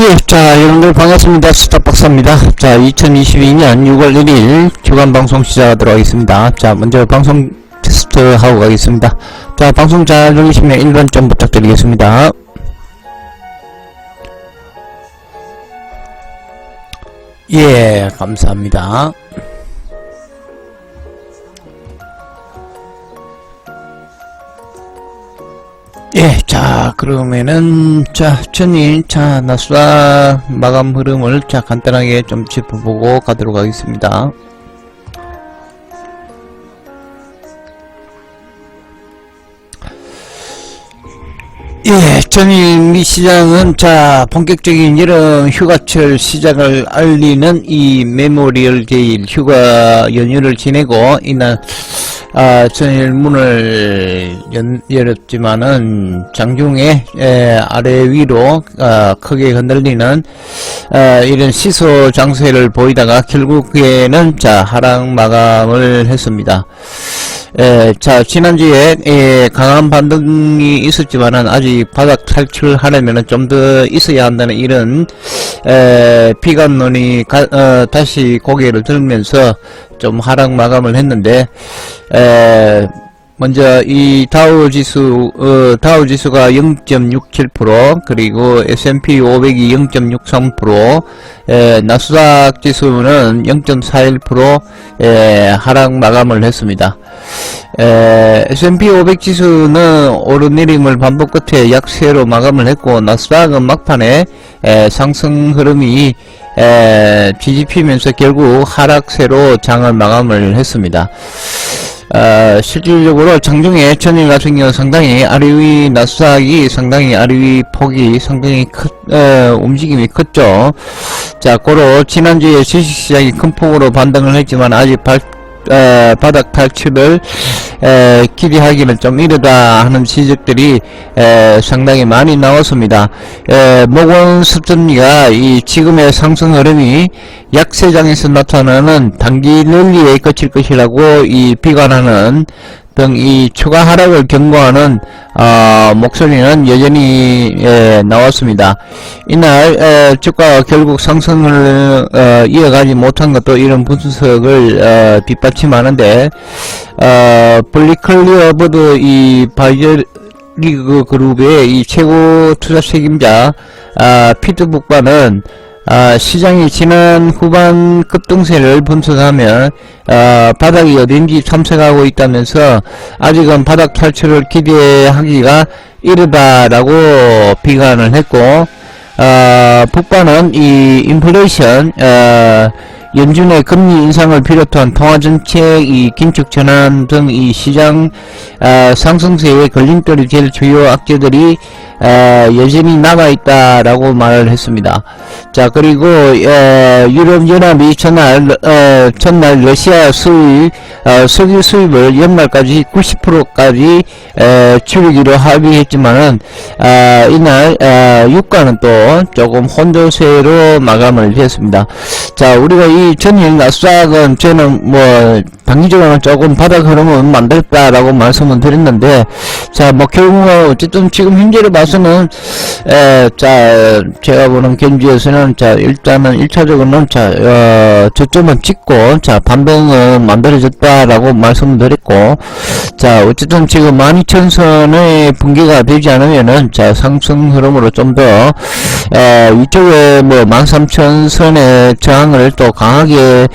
예, 자, 여러분들 반갑습니다. 스타박사입니다. 자, 2022년 6월 1일 주간 방송 시작하도록 하겠습니다. 자, 먼저 방송 테스트 하고 가겠습니다. 자, 방송 잘 들리시면 1번 좀 부탁드리겠습니다. 예, 감사합니다. 예, 자, 그러면은, 자, 천일, 자, 나수다 마감 흐름을, 자, 간단하게 좀 짚어보고 가도록 하겠습니다. 예, 전일 미 시장은 자 본격적인 여름 휴가철 시작을 알리는 이 메모리얼 데일 휴가 연휴를 지내고 이날 아, 전일 문을 연, 열었지만은 장중에 에, 아래 위로 아, 크게 흔들리는 아, 이런 시소 장세를 보이다가 결국에는 자 하락 마감을 했습니다. 에, 자, 지난주에, 에, 강한 반등이 있었지만은, 아직 바닥 탈출하려면은 좀 더 있어야 한다는 이런, 에, 피감론이, 가, 어, 다시 고개를 들면서 좀 하락 마감을 했는데, 에, 먼저 이 다우 지수 어, 다우 지수가 0.67% 그리고 S&P 500이 0.63% 에, 나스닥 지수는 0.41% 에, 하락 마감을 했습니다. 에, S&P 500 지수는 오르내림을 반복 끝에 약세로 마감을 했고 나스닥은 막판에 에, 상승 흐름이 에, 뒤집히면서 결국 하락세로 장을 마감을 했습니다. 어, 실질적으로 장중에 천일 같은 경우 상당히 아래 위 나스닥이 상당히 아래 위 폭이 상당히 크, 어, 움직임이 컸죠. 자, 고로 지난주에 주식 시장이 큰 폭으로 반등을 했지만 아직 발, 에, 바닥 탈출을 에, 기대하기는 좀 이르다 하는 지적들이 에, 상당히 많이 나왔습니다. 에, 모건 습전리가 이 지금의 상승 흐름이 약세장에서 나타나는 단기 랠리에 그칠 것이라고 이 비관하는 등 이 추가 하락을 경고하는 어, 목소리는 여전히 에, 나왔습니다. 이날 에, 주가가 결국 상승을 어, 이어가지 못한 것도 이런 분석을 어, 뒷받침하는데 어, 블리클리어보드 이 바이저 리그 그룹의 이 최고 투자 책임자 아, 피트북바는 아, 시장이 지난 후반 급등세를 분석하면 아, 바닥이 어딘지 탐색하고 있다면서 아직은 바닥 탈출을 기대하기가 이르다라고 비관을 했고 어, 북반은 이 인플레이션 어, 연준의 금리 인상을 비롯한 통화정책, 이 긴축 전환 등 이 시장 어, 상승세에 걸림돌이 될 주요 악재들이 어, 여전히 남아있다라고 말을 했습니다. 자 그리고 어, 유럽연합이 전날 어, 전날 러시아 수입 어, 석유 수입을 연말까지 90%까지 에, 줄이기로 합의했지만은 아, 이날 아, 유가는 또 조금 혼조세로 마감을 했습니다. 자 우리가 이 전일 나스닥은 저는 뭐 단기적으로는 조금 바닥 흐름은 만들었다라고 말씀을 드렸는데 자뭐 결국은 어쨌든 지금 현재를 봐서 는 에, 자 제가 보는 견지에서는 자 일단은 1차적으로는 자 어, 저점은 찍고 자 반등은 만들어졌다라고 말씀을 드렸고 자 어쨌든 지금 12,000선의 붕괴가 되지 않으면은 자 상승 흐름으로 좀더 이쪽에 뭐 13,000선의 저항을 또 강하게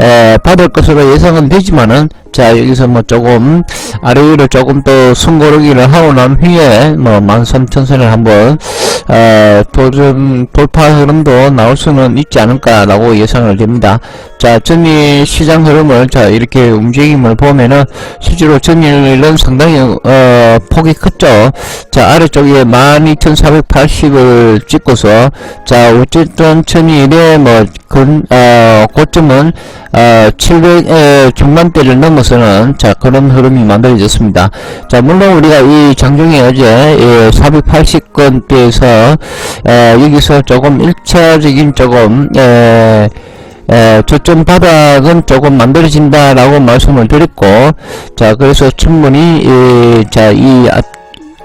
에, 받을 것으로 예상은 되지만은 자 여기서 뭐 조금 아래 위로 조금 더 숨고르기를 하고 난 후에 뭐 13,000선을 한번 어, 도전 돌파 흐름도 나올 수는 있지 않을까라고 예상을 됩니다. 자 전일 시장 흐름을 자 이렇게 움직임을 보면은 실제로 전일은 상당히 어, 폭이 컸죠. 자 아래쪽에 12,480을 찍고서 자 어쨌든 전일에 뭐 근, 어, 고점은 어, 700의 중반대를 넘어 서는 자 그런 흐름이 만들어졌습니다. 자 물론 우리가 이 장중에 어제 예, 480건대에서 에, 여기서 조금 1차적인 조금 에, 에, 저점 바닥은 조금 만들어진다라고 말씀을 드렸고 자 그래서 충분히 이, 자이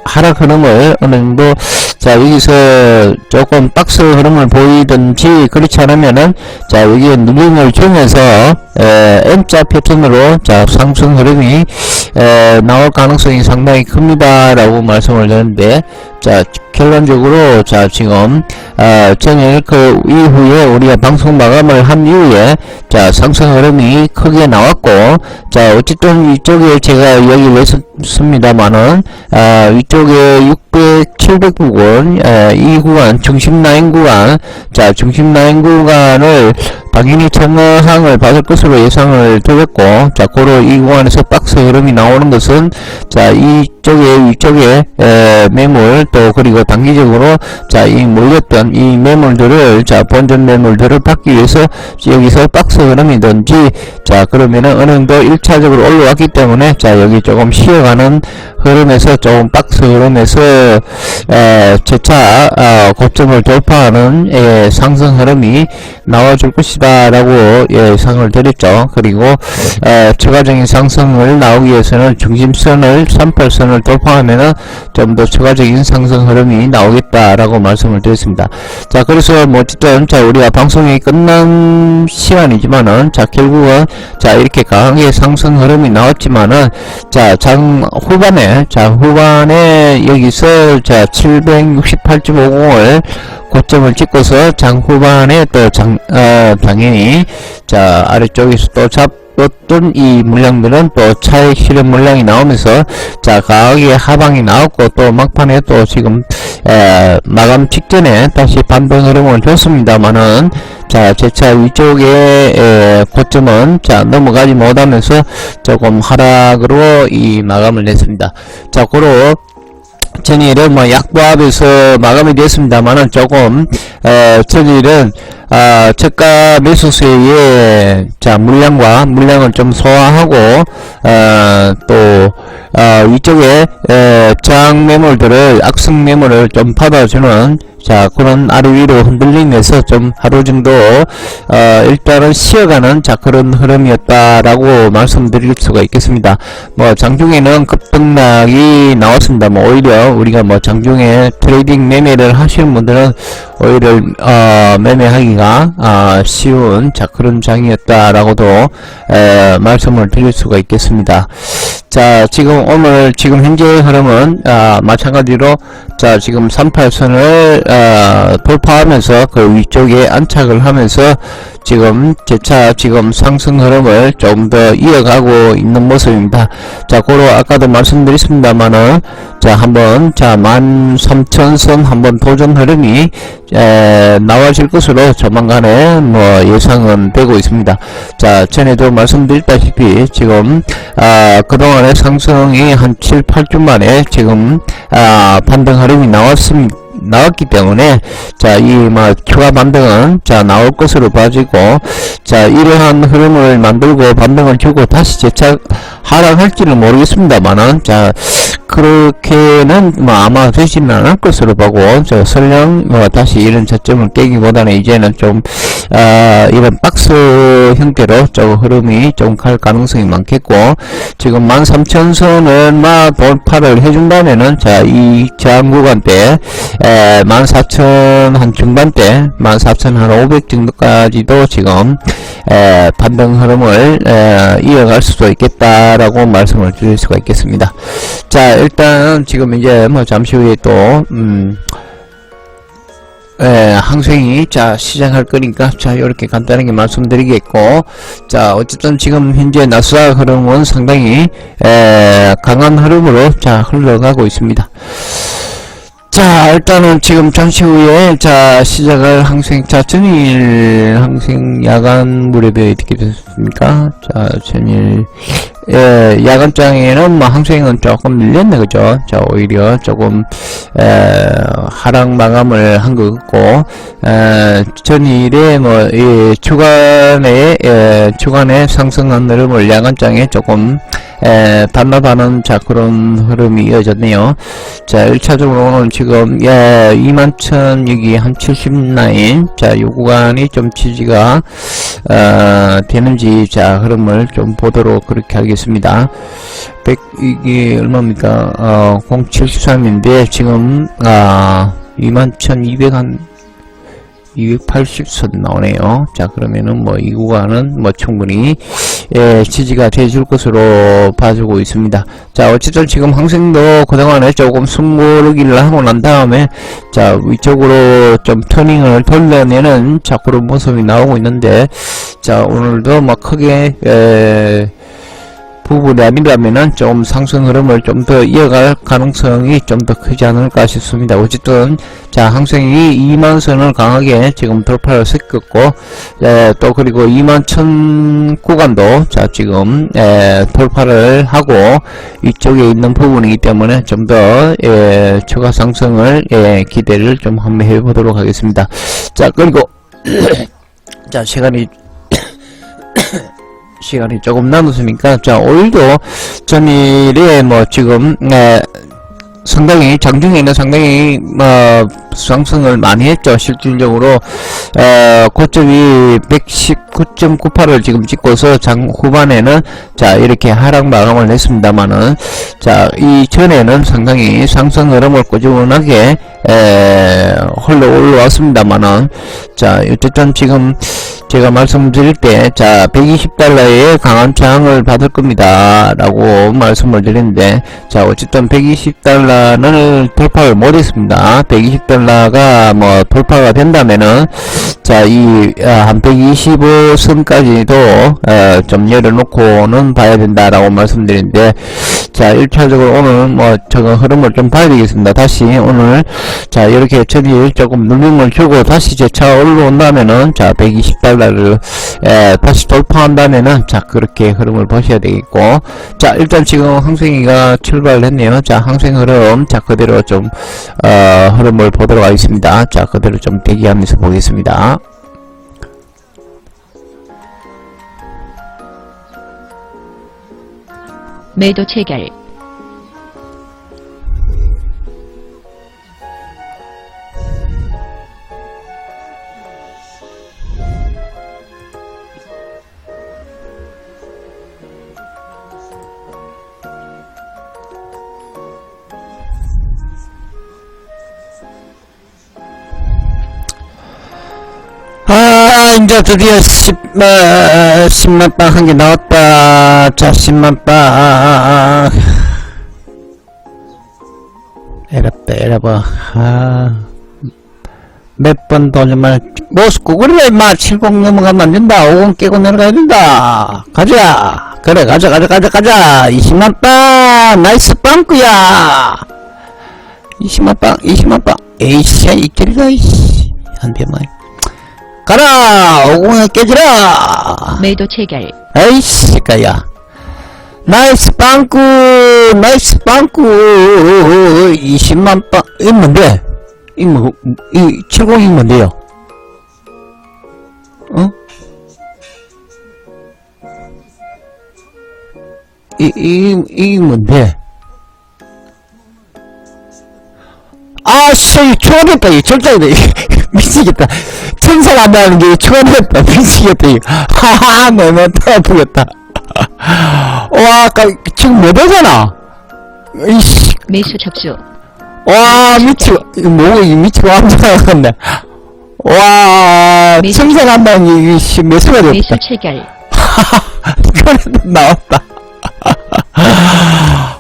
하락 흐름을 어느 정도 자 여기서 조금 박스 흐름을 보이든지 그렇지 않으면은 자 여기에 누림을 주면서 에, M자 패턴으로 자 상승 흐름이 에, 나올 가능성이 상당히 큽니다 라고 말씀을 드렸는데 자 결론적으로 자 지금 어, 저는 그 이후에 우리가 방송 마감을 한 이후에 자 상승 흐름이 크게 나왔고 자 어쨌든 이쪽에 제가 여기 했습니다만은 아, 에 600, 700 부분 에, 이 구간 중심 라인 구간. 자 중심 라인 구간을 당연히 청어항을 받을 것으로 예상을 드렸고 자 고로 이 구간에서 박스 흐름이 나오는 것은 자 이쪽에 위쪽에 에, 매물 또 그리고 단기적으로 자 이 몰렸던 이 매물들을 자 본전 매물들을 받기 위해서 여기서 박스 흐름이든지 자 그러면은 어느 정도 1차적으로 올라왔기 때문에 자 여기 조금 쉬어가는 흐름에서 조금 박스 흐름에서 에, 재차 어, 고점을 돌파하는 예, 상승 흐름이 나와줄 것이다 라고 예상을 드렸죠. 그리고 에, 추가적인 상승을 나오기 위해서는 중심선을 38선을 돌파하면은 좀 더 추가적인 상승 흐름이 나오겠다 라고 말씀을 드렸습니다. 자 그래서 뭐 어쨌든 자 우리가 방송이 끝난 시간이지만은 자 결국은 자 이렇게 강하게 상승 흐름이 나왔지만은 자 장 후반에 자 후반에 여기서 자 768.50을 고점을 찍고서 장 후반에 또장 어, 당연히 자 아래쪽에서 또 잡었던 이 물량들은 또 차익 실현 물량이 나오면서 자 강하게 하방이 나왔고 또 막판에 또 지금 에, 마감 직전에 다시 반등 흐름을 줬습니다만은 자 제차 위쪽에 에, 고점은 자 넘어가지 못하면서 조금 하락으로 이 마감을 냈습니다. 자 고로 전일은 뭐 약보합에서 마감이 됐습니다만은 조금 에, 전일은 아, 저가 매수세에 자 물량과 물량을 좀 소화하고 어, 또 어, 이쪽에 에, 저항 매물들을 악성 매물을 좀 받아주는 자 그런 아래 위로 흔들리면서 좀 하루 정도 어, 일단은 쉬어가는 자 그런 흐름이었다라고 말씀드릴 수가 있겠습니다. 뭐 장중에는 급등락이 나왔습니다. 뭐 오히려 우리가 뭐 장중에 트레이딩 매매를 하시는 분들은 오히려 어, 매매하기가 아, 쉬운 자 그런 장이었다라고도 에, 말씀을 드릴 수가 있겠습니다. 자 지금 오늘 지금 현재 흐름은 아, 마찬가지로 자 지금 38선을 아, 돌파하면서 그 위쪽에 안착을 하면서 지금 재차 지금 상승 흐름을 좀 더 이어가고 있는 모습입니다. 자 고로 아까도 말씀드렸습니다만은 자 한번 자 13,000선 한번 도전 흐름이 에, 나와질 것으로 조만간에 뭐 예상은 되고 있습니다. 자 전에도 말씀드렸다시피 지금 아, 그동안의 상승이 한 7, 8주 만에 지금 아, 반등 흐름이 나왔습니다. 나왔기 때문에 자이뭐 추가 반등은 자 나올 것으로 봐지고 자 이러한 흐름을 만들고 반등을 주고 다시 재차 하락할지는 모르겠습니다만은 자 그렇게는 뭐 아마 되지는 않을 것으로 보고 저 설령 뭐 다시 이런 저점을 깨기보다는 이제는 좀 아, 이런 박스 형태로 좀 흐름이 좀 갈 가능성이 많겠고 지금 13,000선을 막 돌파를 해준다면은 자이 저항 구간대 에, 14,000 한 중반대 14,500 정도까지도 지금 에, 반등 흐름을 에, 이어갈 수도 있겠다라고 말씀을 드릴 수가 있겠습니다. 자 일단 지금 이제 뭐 잠시 후에 또 음, 예, 항생이 자 시작할 거니까 자 이렇게 간단하게 말씀드리겠고 자 어쨌든 지금 현재 나스닥 흐름은 상당히 에, 강한 흐름으로 자 흘러가고 있습니다. 자 일단은 지금 잠시 후에 자 시작할 항생 자 전일 항생 야간 무렵에 어떻게 됐습니까? 자 전일 예, 야간장에는 뭐 항생은 조금 밀렸네 그죠? 자 오히려 조금 에, 하락 마감을 한 것 같고 에, 전일에 뭐이 주간에 에, 주간에 상승한 흐름을 야간장에 조금 에, 반납하는 자 그런 흐름이 이어졌네요. 자 1차적으로는 지금 예, 21,000 여기 한 70라인 자요 구간이 좀 지지가 어, 되는지, 자, 흐름을 좀 보도록 그렇게 하겠습니다. 100, 이게 얼마입니까? 어, 073인데, 지금, 아, 21,200 한, 280선 나오네요. 자, 그러면은 뭐, 이 구간은 뭐, 충분히, 예, 지지가 돼줄 것으로 봐주고 있습니다. 자, 어쨌든 지금 항생도 그동안에 조금 숨고르기를 하고 난 다음에, 자, 위쪽으로 좀 터닝을 돌려내는 자, 그런 모습이 나오고 있는데, 자, 오늘도 뭐 크게, 에, 부분이 아니라면은 좀 상승 흐름을 좀 더 이어갈 가능성이 좀 더 크지 않을까 싶습니다. 어쨌든 자 항생이 2만 선을 강하게 지금 돌파를 시켰고 에, 또 그리고 2만 천 구간도 자 지금 에, 돌파를 하고 이쪽에 있는 부분이기 때문에 좀더 추가 상승을 예, 기대를 좀 한번 해보도록 하겠습니다. 자 그리고 자 시간이 시간이 조금 남았으니까 자 오늘도 전일에 뭐 지금 에, 상당히 장중에는 상당히 뭐 상승을 많이 했죠. 실질적으로 어, 고점이 119.98을 지금 찍고서 장 후반에는 자 이렇게 하락 마감을 했습니다만은 자 이전에는 상당히 상승 흐름을 꾸준하게 에, 흘러 올라왔습니다만은 자 어쨌든 지금 제가 말씀드릴 때, 자, 120달러의 강한 저항을 받을 겁니다. 라고 말씀을 드렸는데, 자, 어쨌든 120달러는 돌파를 못했습니다. 120달러가 뭐 돌파가 된다면은, 자, 이, 아, 한 125선까지도, 어, 좀 열어놓고는 봐야 된다라고 말씀드리는데, 자, 1차적으로 오늘 뭐, 저거 흐름을 좀 봐야 되겠습니다. 다시 오늘, 자, 이렇게 전일 조금 눌림을 주고 다시 재차 올라온다면은, 자, 120달러를, 에, 다시 돌파한다면은, 자, 그렇게 흐름을 보셔야 되겠고, 자, 일단 지금 항생이가 출발을 했네요. 자, 항생 흐름, 자, 그대로 좀, 어, 흐름을 보도록 하겠습니다. 자, 그대로 좀 대기하면서 보겠습니다. 매도 체결. 아, 이제 드디어 10, 어, 10만 빵 한 개 나왔다. 자, 10만 빵. 에라빠, 에라봐. 아. 몇 번 돌려만, 모스코, 그래, 임마. 70 넘어가면 안 된다. 50 깨고 내려가야 된다. 가자. 그래, 가자, 가자, 가자, 가자. 20만 빵. 나이스 빵꾸야. 20만 빵, 20만 빵. 에이씨, 이끼리가, 이씨. 한 대만. 가라! 오공에 깨지라! 매도 체결. 에이씨, 까야. 나이스 빵꾸! 나이스 빵꾸! 20만 빵, 이 뭔데? 이 뭐, 이 70이 뭔데요? 어? 이, 이, 이 뭔데? 아, 씨, 초월했다, 이 절장이다, 이 미치겠다. 천사가 한다는 게 초월했다, 미치겠다, 이 하하, 너무 터아프겠다. 와, 아까, 지금 못 오잖아. 이씨, 매수 접수. 와, 이거 뭐, 이 미치고 앉아나갔네. 와, 미치- 천사가 한다는 게, 이씨, 매수가 됐다. 매수 체결. 그래도 나왔다.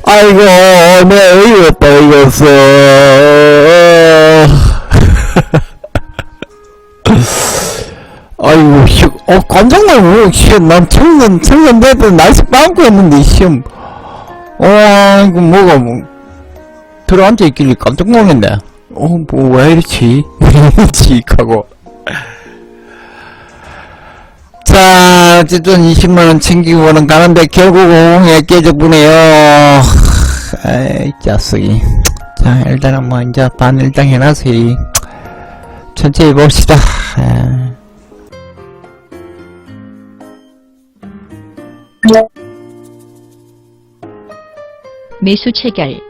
아이고, 내 어이가 없다, 어이가 없어. 아이고, 씨, 어, 깜짝 놀고, 씨, 난 청년, 청년 대도 나이스 빵꾸 했는데, 씨. 와, 이거 뭐가, 뭐, 들어앉아 있길래 깜짝 놀랐네. 어, 뭐, 왜 이렇지? 왜 이렇지? 하고. 자, 어쨌든 20만원 챙기고는 가는데 결국 오공에 깨져보네요. 아이, 자식이. 자, 일단은 뭐, 이제 반 일당 해놨으니, 천천히 봅시다. 아. 매수 체결.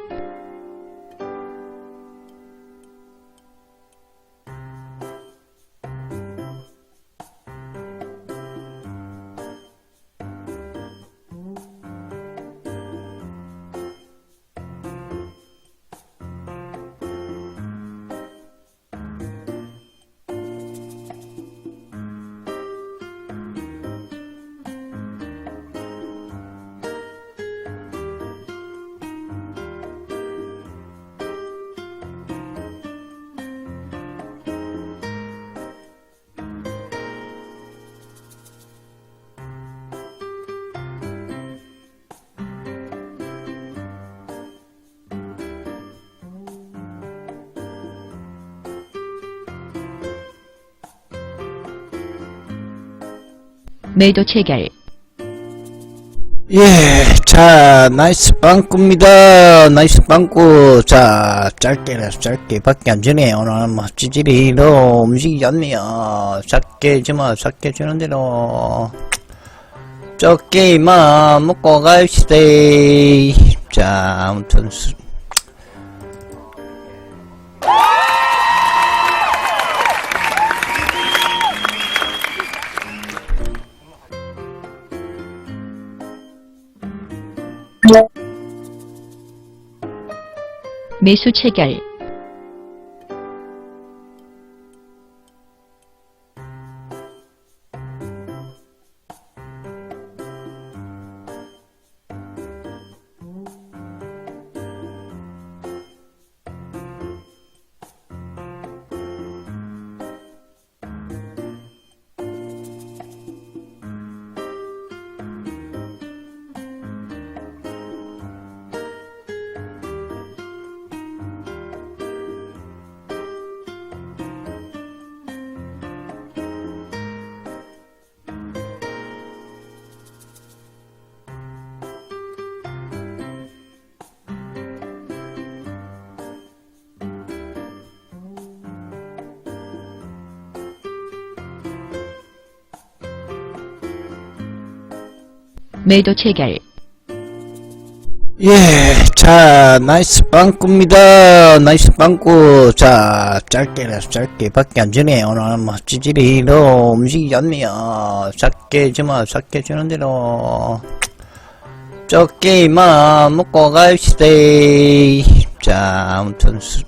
매도 체결, 예, 자, 나이스 빵꾸입니다. 나이스 빵꾸. 자, 짧게라서 짧게 밖에 안 주네. 오늘 뭐, 찌질이로 움직이지 않네요. 작게 주마, 작게 주는 대로. 적게 이만 먹고 갑시다. 자, 아무튼, 수- 매수 체결, 매도 체결 예, 자, 나이스 빵꾸입니다. 나이스 빵꾸. 자, 짧게, 짧게 밖에 안 주네. 오늘 뭐, 찌질이로 움직이지 않네요. 작게 주마, 작게 주는 대로. 적게 이마 먹고 갑시다. 자, 아무튼. 수...